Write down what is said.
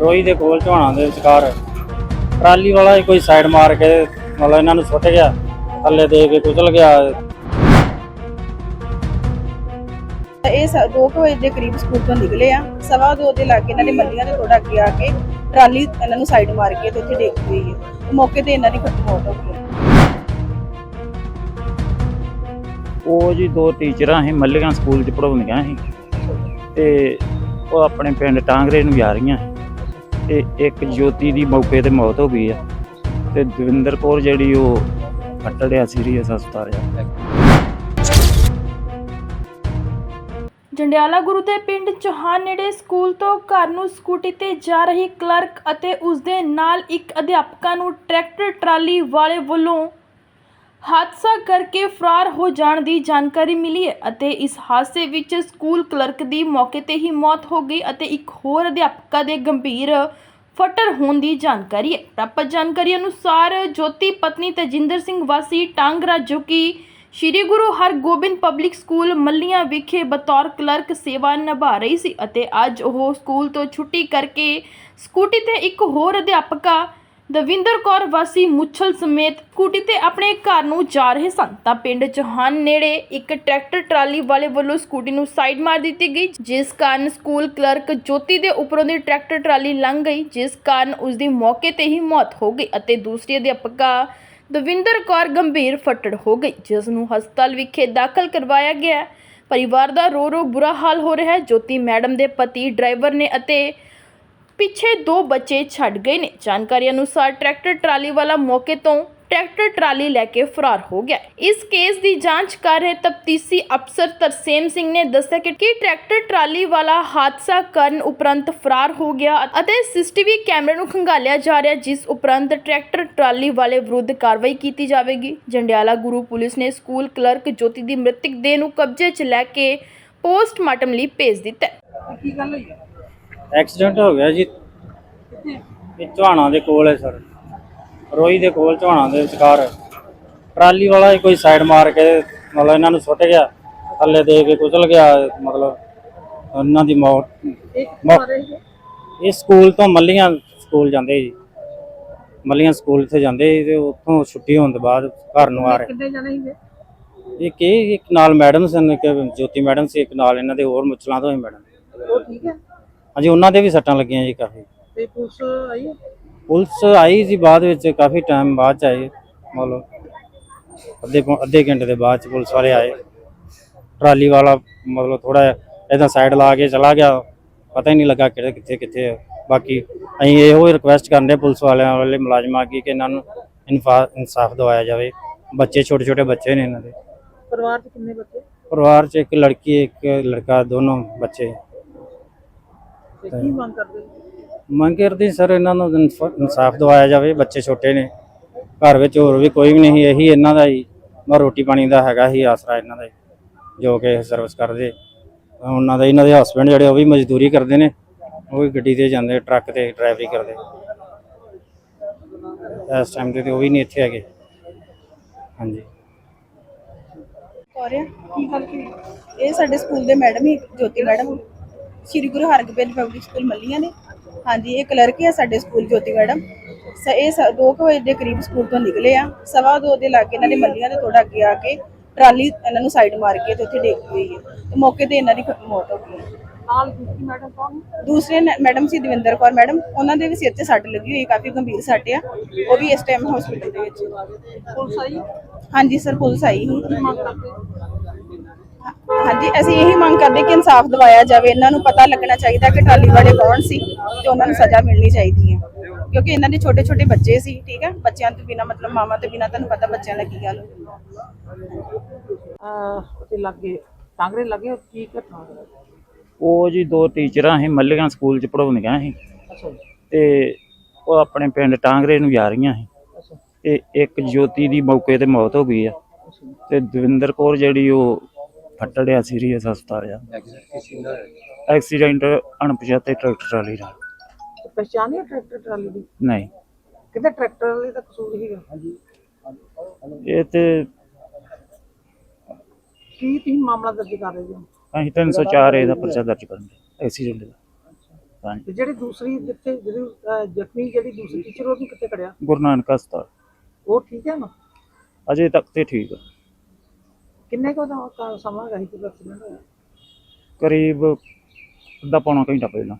ਰੋਈ ਦੇ ਕੋਲ ਝੋਣਾ ਦੇ ਵਿਚਕਾਰ ਟਰਾਲੀ ਵਾਲਾ ਹੀ ਕੋਈ ਸਾਈਡ ਮਾਰ ਕੇ ਮਤਲਬ ਇਹਨਾਂ ਨੂੰ ਸੁੱਟ ਗਿਆ ਥੱਲੇ ਦੇ ਕੇ ਕੁਚਲ ਗਿਆ। ਇਹ 2 ਵਜੇ ਦੇ ਕਰੀਬ ਸਕੂਲ ਤੋਂ ਨਿਕਲੇ ਆ। ਸਵਾ ਦੋ ਦੇ ਲਾਗੇ ਇਹਨਾਂ ਨੇ ਮੱਲੀਆਂ ਦੇ ਥੋੜਾ ਅੱਗੇ ਆ ਕੇ ਟਰਾਲੀ ਇਹਨਾਂ ਨੂੰ ਸਾਈਡ ਮਾਰ ਕੇ ਤੇ ਉੱਥੇ ਡੇਕ ਗਈ ਹੈ ਮੌਕੇ ਤੇ ਇਹਨਾਂ ਦੀ ਮੌਤ ਹੋ ਗਈ ਉਹ ਜੀ ਦੋ ਟੀਚਰਾਂ ਸੀ ਮੱਲੀਆਂ ਸਕੂਲ 'ਚ ਪੜਾਉਂਦੀਆਂ ਸੀ। ਤੇ ਉਹ ਆਪਣੇ ਪਿੰਡ ਟਾਂਗਰੇ ਨੂੰ ਜਾ ਰਹੀਆਂ ਸੀ। ਤੇ ਇੱਕ ਜੋਤੀ ਦੀ ਮੌਕੇ ਤੇ ਮੌਤ ਹੋ ਗਈ ਆ। ਤੇ ਦਵਿੰਦਰ ਕੌਰ ਜਿਹੜੀ ਉਹ ਫੱਟੜਿਆ ਸੀਰੀਅਸ ਹਸਪਤਾਲ ਆ ਜੰਡਿਆਲਾ ਗੁਰੂ ਦੇ ਪਿੰਡ ਚੌਹਾਨ ਨੇੜੇ ਸਕੂਲ ਤੋਂ ਘਰ ਨੂੰ ਸਕੂਟੀ ਤੇ ਜਾ ਰਹੀ ਕਲਰਕ ਅਤੇ ਉਸ ਦੇ ਨਾਲ ਇੱਕ ਅਧਿਆਪਕਾ ਨੂੰ ਟਰੈਕਟਰ ਟਰਾਲੀ ਵਾਲੇ ਵੱਲੋਂ ਹਾਦਸਾ ਕਰਕੇ ਫਰਾਰ ਹੋ ਜਾਣ ਦੀ ਜਾਣਕਾਰੀ ਮਿਲੀ ਹੈ ਅਤੇ ਇਸ ਹਾਦਸੇ ਵਿੱਚ ਸਕੂਲ ਕਲਰਕ ਦੀ ਮੌਕੇ ਤੇ ਹੀ ਮੌਤ ਹੋ ਗਈ ਅਤੇ ਇੱਕ ਹੋਰ ਅਧਿਆਪਕਾ ਦੇ ਗੰਭੀਰ ਫੱਟੜ ਹੋਣ ਦੀ ਜਾਣਕਾਰੀ ਹੈ। ਪ੍ਰਾਪਤ ਜਾਣਕਾਰੀ ਅਨੁਸਾਰ ਜੋਤੀ ਪਤਨੀ ਤਜਿੰਦਰ ਸਿੰਘ ਵਾਸੀ ਟਾਂਗਰਾ ਜੋ ਕਿ ਸ਼੍ਰੀ ਗੁਰੂ ਹਰਗੋਬਿੰਦ ਪਬਲਿਕ ਸਕੂਲ ਮੱਲੀਆਂ ਵਿਖੇ ਬਤੌਰ ਕਲਰਕ ਸੇਵਾ ਨਿਭਾ ਰਹੀ ਸੀ ਅਤੇ ਅੱਜ ਉਹ ਸਕੂਲ ਤੋਂ ਛੁੱਟੀ ਕਰਕੇ ਸਕੂਟੀ ਤੇ ਇੱਕ ਹੋਰ ਅਧਿਆਪਕਾ ਦਵਿੰਦਰ ਕੌਰ ਵਾਸੀ ਮੁੱਛਲ ਸਮੇਤ ਸਕੂਟੀ ਤੇ ਆਪਣੇ ਘਰ ਨੂੰ ਜਾ ਰਹੇ ਸਨ। ਤਾਂ ਪਿੰਡ ਚੌਹਾਨ ਨੇੜੇ ਇੱਕ ਟਰੈਕਟਰ ਟਰਾਲੀ ਵਾਲੇ ਵੱਲੋਂ ਸਕੂਟੀ ਨੂੰ ਸਾਈਡ ਮਾਰ ਦਿੱਤੀ ਗਈ, ਜਿਸ ਕਾਰਨ ਸਕੂਲ ਕਲਰਕ ਜੋਤੀ ਦੇ ਉੱਪਰੋਂ ਦੀ ਟਰੈਕਟਰ ਟਰਾਲੀ ਲੰਘ ਗਈ, ਜਿਸ ਕਾਰਨ ਉਸ ਦੀ ਮੌਕੇ ਤੇ ਹੀ ਮੌਤ ਹੋ ਗਈ ਅਤੇ ਦੂਸਰੀ ਅਧਿਆਪਕਾ ਦਵਿੰਦਰ ਕੌਰ ਗੰਭੀਰ ਫੱਟੜ ਹੋ ਗਈ, ਜਿਸ ਨੂੰ ਹਸਪਤਾਲ ਵਿਖੇ ਦਾਖਲ ਕਰਵਾਇਆ ਗਿਆ। ਪਰਿਵਾਰ ਦਾ ਰੋ ਰੋ ਬੁਰਾ ਹਾਲ ਹੋ ਰਿਹਾ ਹੈ। ਜੋਤੀ ਮੈਡਮ ਦੇ ਪਤੀ ਡਰਾਈਵਰ ਨੇ ਅਤੇ ਪਿੱਛੇ ਦੋ ਬੱਚੇ ਛੱਡ ਗਏ ਨੇ। ਜਾਣਕਾਰੀ ਅਨੁਸਾਰ ਟਰੈਕਟਰ ਟਰਾਲੀ ਵਾਲਾ ਮੌਕੇ ਤੋਂ ਟਰੈਕਟਰ ਟਰਾਲੀ ਲੈ ਕੇ ਫਰਾਰ ਹੋ ਗਿਆ ਇਸ ਕੇਸ ਦੀ ਜਾਂਚ ਕਰ ਰਹੇ ਤਫਤੀਸੀ ਅਫਸਰ ਤਰਸੇਮ ਸਿੰਘ ਨੇ ਦੱਸਿਆ ਕਿ ਟਰੈਕਟਰ ਟਰਾਲੀ ਵਾਲਾ ਹਾਦਸਾ ਕਰਨ ਉਪਰੰਤ ਫਰਾਰ ਹੋ ਗਿਆ ਅਤੇ ਸੀਸੀਟੀਵੀ ਕੈਮਰੇ ਨੂੰ ਖੰਗਾਲਿਆ ਜਾ ਰਿਹਾ ਜਿਸ ਉਪਰੰਤ ਟਰੈਕਟਰ ਟਰਾਲੀ ਵਾਲੇ ਵਿਰੁੱਧ ਕਾਰਵਾਈ ਕੀਤੀ ਜਾਵੇਗੀ। ਜੰਡਿਆਲਾ ਗੁਰੂ ਪੁਲਿਸ ਨੇ ਸਕੂਲ ਕਲਰਕ ਜੋਤੀ ਦੀ ਮ੍ਰਿਤਕ ਦੇਹ ਨੂੰ ਕਬਜ਼ੇ 'ਚ ਲੈ ਕੇ ਪੋਸਟਮਾਰਟਮ ਲਈ ਭੇਜ ਦਿੱਤਾ ਹੈ। ਐਕਸੀਡੈਂਟ ਹੋ ਗਿਆ ਜੀ। ਇਹ ਝੋਣਾ ਦੇ ਕੋਲ ਹੈ ਸਰ। ਰੋਈ ਦੇ ਕੋਲ ਝੋਣਾ ਦੇ ਵਿਚਕਾਰ। ਟਰਾਲੀ ਵਾਲਾ ਕੋਈ ਸਾਈਡ ਮਾਰ ਕੇ ਮਤਲਬ ਇਹਨਾਂ ਨੂੰ ਸੁੱਟ ਗਿਆ। ਥੱਲੇ ਦੇ ਕੇ ਕੁਚਲ ਗਿਆ ਮਤਲਬ ਉਹਨਾਂ ਦੀ ਮੌਤ। ਇਹ ਸਕੂਲ ਤੋਂ ਮੱਲੀਆਂ ਸਕੂਲ ਜਾਂਦੇ ਜੀ। ਮੱਲੀਆਂ ਸਕੂਲ ਤੇ ਜਾਂਦੇ ਤੇ ਉੱਥੋਂ ਛੁੱਟੀ ਹੋਣ ਤੋਂ ਬਾਅਦ ਘਰ ਨੂੰ ਆ ਰਹੇ। ਇਹ ਕੀ ਇੱਕ ਨਾਲ ਮੈਡਮ ਸਨ ਇੱਕ ਜੋਤੀ ਮੈਡਮ ਸੀ ਇੱਕ ਨਾਲ ਇਹਨਾਂ ਦੇ ਹੋਰ ਮੁਚਲਾਂ ਤੋਂ ਹੀ ਮੈਡਮ। ਉਹ ਠੀਕ ਹੈ? ਹਾਂਜੀ ਉਹਨਾਂ ਦੇ ਵੀ ਸੱਟਾਂ ਲੱਗੀਆਂ ਜੀ ਕਾਫੀ। ਤੇ ਪੁਲਿਸ ਆਈ ਹੈ? ਪੁਲਿਸ ਆਈ ਸੀ ਬਾਅਦ ਵਿੱਚ ਕਾਫੀ ਟਾਈਮ ਬਾਅਦ ਚ ਆਏ ਮਤਲਬ ਅੱਧੇ ਪੌ- ਅੱਧੇ ਘੰਟੇ ਦੇ ਬਾਅਦ ਚ ਪੁਲਿਸ ਵਾਲੇ ਆਏ। ਟਰਾਲੀ ਵਾਲਾ ਮਤਲਬ ਥੋੜਾ ਇਦਾਂ ਸਾਈਡ ਲਾ ਕੇ ਚਲਾ ਗਿਆ। ਪਤਾ ਹੀ ਨਹੀਂ ਲੱਗਾ ਕਿਹੜੇ ਕਿੱਥੇ ਕਿੱਥੇ ਹੈ। ਬਾਕੀ ਅਸੀਂ ਇਹੋ ਰਿਕੁਐਸਟ ਕਰਦੇ ਹਾਂ ਪੁਲਿਸ ਵਾਲਿਆਂ ਵਾਲੇ ਮੁਲਾਜ਼ਮਾਂ ਅੱਗੇ ਕਿ ਇਹਨਾਂ ਨੂੰ ਇਨਫਾ- ਇਨਸਾਫ ਦਿਵਾਇਆ ਜਾਵੇ। ਬੱਚੇ ਛੋਟੇ ਛੋਟੇ ਬੱਚੇ ਨੇ ਇਹਨਾਂ ਦੇ। ਪਰਿਵਾਰ 'ਚ ਕਿੰਨੇ ਬੱਚੇ? ਪਰਿਵਾਰ ਚ ਇੱਕ ਲੜਕੀ ਇੱਕ ਲੜਕਾ ਦੋਨੋਂ ਬੱਚੇ। ਤੇ ਕੀ ਮੰਗ ਕਰਦੇ ਮੰਗ ਕਰਦੇ ਸਰ ਇਹਨਾਂ ਨੂੰ ਇਨਸਾਫ ਦਿਵਾਇਆ ਜਾਵੇ ਬੱਚੇ ਛੋਟੇ ਨੇ। ਘਰ ਵਿੱਚ ਹੋਰ ਵੀ ਕੋਈ ਵੀ ਨਹੀਂ ਇਹੀ ਇਹਨਾਂ ਦਾ ਹੀ ਮੈਂ ਰੋਟੀ ਪਾਣੀ ਦਾ ਹੈਗਾ ਹੀ ਆਸਰਾ ਇਹਨਾਂ ਦਾ ਜੋ ਕਿ ਸਰਵਿਸ ਕਰਦੇ। ਉਹਨਾਂ ਦਾ ਇਹਨਾਂ ਦੇ ਹਸਬੰਡ ਜਿਹੜੇ ਉਹ ਵੀ ਮਜ਼ਦੂਰੀ ਕਰਦੇ ਨੇ ਉਹ ਵੀ ਗੱਡੀ ਤੇ ਜਾਂਦੇ ਟਰੱਕ ਤੇ ਡਰਾਈਵਰੀ ਕਰਦੇ। ਇਸ ਟਾਈਮ ਤੇ ਉਹ ਵੀ ਨਹੀਂ ਇੱਥੇ ਹੈਗੇ। ਹਾਂਜੀ। ਕੋਰਿਆ ਕੀ ਗੱਲ ਕੀ ਇਹ ਸਾਡੇ ਸਕੂਲ ਦੇ ਮੈਡਮ ਹੀ Jyoti madam. Shri Guru Hargobind public school Mallian ਨੇ। ਹਾਂਜੀ ਇਹ ਕਲਰਕ ਹੈ ਸਾਡੇ ਸਕੂਲ ਜੋਤੀ ਮੈਡਮ। ਸ ਇਹ 2 ਵਜੇ ਦੇ ਕਰੀਬ ਸਕੂਲ ਤੋਂ ਨਿਕਲੇ ਆ। ਸਵਾ ਦੋ ਦੇ ਲਾਗੇ ਇਹਨਾਂ ਨੇ ਮੱਲੀਆਂ ਦੇ ਥੋੜਾ ਅੱਗੇ ਆ ਕੇ ਟਰਾਲੀ ਇਹਨਾਂ ਨੂੰ ਸਾਈਡ ਮਾਰ ਕੇ ਤੇ ਉੱਥੇ ਡੇਕ ਗਈ ਹੈ ਤੇ ਮੌਕੇ ਤੇ ਇਹਨਾਂ ਦੀ ਮੌਤ ਹੋ ਗਈ ਨਾਲ ਦੂਸਰੀ ਮੈਡਮ ਕੌਣ? ਦੂਸਰੇ ਨ- ਮੈਡਮ ਸੀ ਦਵਿੰਦਰ ਕੌਰ। ਮੈਡਮ ਉਹਨਾਂ ਦੇ ਵੀ ਸਿਰ ਤੇ ਸੱਟ ਲੱਗੀ ਹੋਈ ਕਾਫੀ ਗੰਭੀਰ ਸੱਟ ਆ। ਉਹ ਵੀ ਇਸ ਟਾਈਮ ਹਸਪੀਟਲ ਦੇ ਵਿੱਚ। ਪੁਲਿਸ ਆਈ? ਹਾਂਜੀ ਸਰ ਪੁਲਿਸ ਆਈ ਸੀ। ਹਾਂਜੀ ਅਸੀਂ ਇਹੀ ਮੰਗ ਕਰਦੇ ਕਿ ਇਨਸਾਫ ਦਿਵਾਇਆ ਜਾਵੇ। ਇਹਨਾਂ ਨੂੰ ਪਤਾ ਲੱਗਣਾ ਚਾਹੀਦਾ ਕਿ ਟਰਾਲੀ ਵਾਲੇ ਕੌਣ ਸੀ ਤੇ ਉਹਨਾਂ ਨੂੰ ਸਜ਼ਾ ਮਿਲਣੀ ਚਾਹੀਦੀ ਹੈ। ਕਿਉਂਕਿ ਇਹਨਾਂ ਦੇ ਛੋਟੇ ਛੋਟੇ ਬੱਚੇ ਸੀ ਠੀਕ ਹੈ? ਬੱਚਿਆਂ ਤੋਂ ਬਿਨਾ ਮਤਲਬ ਮਾਮਾ ਤੋਂ ਬਿਨਾ ਤੁਹਾਨੂੰ ਪਤਾ ਬੱਚਿਆਂ ਦਾ ਕੀ ਗੱਲ ਅਹ ਤੇ ਲੱਗੇ ਟਾਂਗਰੇ ਲੱਗੇ ਕੀ ਘਟਨਾ? ਉਹ ਜੀ ਦੋ ਟੀਚਰਾਂ ਸੀ ਮੱਲੀਆਂ ਸਕੂਲ 'ਚ ਪੜਾਉਂਦੀਆਂ ਸੀ। ਤੇ ਉਹ ਆਪਣੇ ਪਿੰਡ ਟਾਂਗਰੇ ਨੂੰ ਜਾ ਰਹੀਆਂ ਸੀ। ਤੇ ਇੱਕ ਜੋਤੀ ਦੀ ਮੌਕੇ ਤੇ ਮੌਤ ਹੋ ਗਈ ਆ। ਤੇ ਦਵਿੰਦਰ ਕੌਰ ਜਿਹੜੀ ਉਹ ਫੱਟੜਿਆ ਸੀਰੀਅਸ ਹਸਪਤਾਲ ਆ। ਐਕਸੀਡੈਂਟ ਅਣਪਛਾਤੇ ਟਰੈਕਟਰ ਟਰਾਲੀ ਨਾਲ। ਪਛਾਣਿਆ ਟਰੈਕਟਰ ਟਰਾਲੀ ਦੀ? ਨਹੀਂ। ਕਿਤੇ ਟਰੈਕਟਰ ਵਾਲੇ ਦਾ ਕਸੂਰ ਹੀਗਾ ਇਹ ਤੇ ਕੀ ਤੁਸੀਂ ਮਾਮਲਾ ਦਰਜ ਕਰ ਰਹੇ ਹੋ? ਅਸੀਂ 304 ਏ ਦਾ ਪਰਚਾ ਦਰਜ ਕਰਾਂਗੇ ਐਕਸੀਡੈਂਟ ਦਾ। ਤੇ ਜਿਹੜੀ ਦੂਸਰੀ ਜਿੱਥੇ ਜਿਹੜੀ ਜ਼ਖਮੀ ਜਿਹੜੀ ਦੂਸਰੀ ਟੀਚਰ ਉਹਨੂੰ ਕਿੱਥੇ ਖੜਿਆ? ਗੁਰੂ ਨਾਨਕ ਹਸਪਤਾਲ। ਉਹ ਠੀਕ ਹੈ ਨਾ? ਅਜੇ ਤੱਕ ਤੇ ਠੀਕ ਆ। ਕਿੰਨੇ ਕੁ ਦਾ ਸਮਾਂ ਹੈਗਾ ਸੀ ਜਦੋਂ ਐਕਸੀਡੈਂਟ ਹੋਇਆ ਕਰੀਬ ਅੱਧਾ ਪੌਣਾ ਘੰਟਾ ਪਹਿਲਾਂ।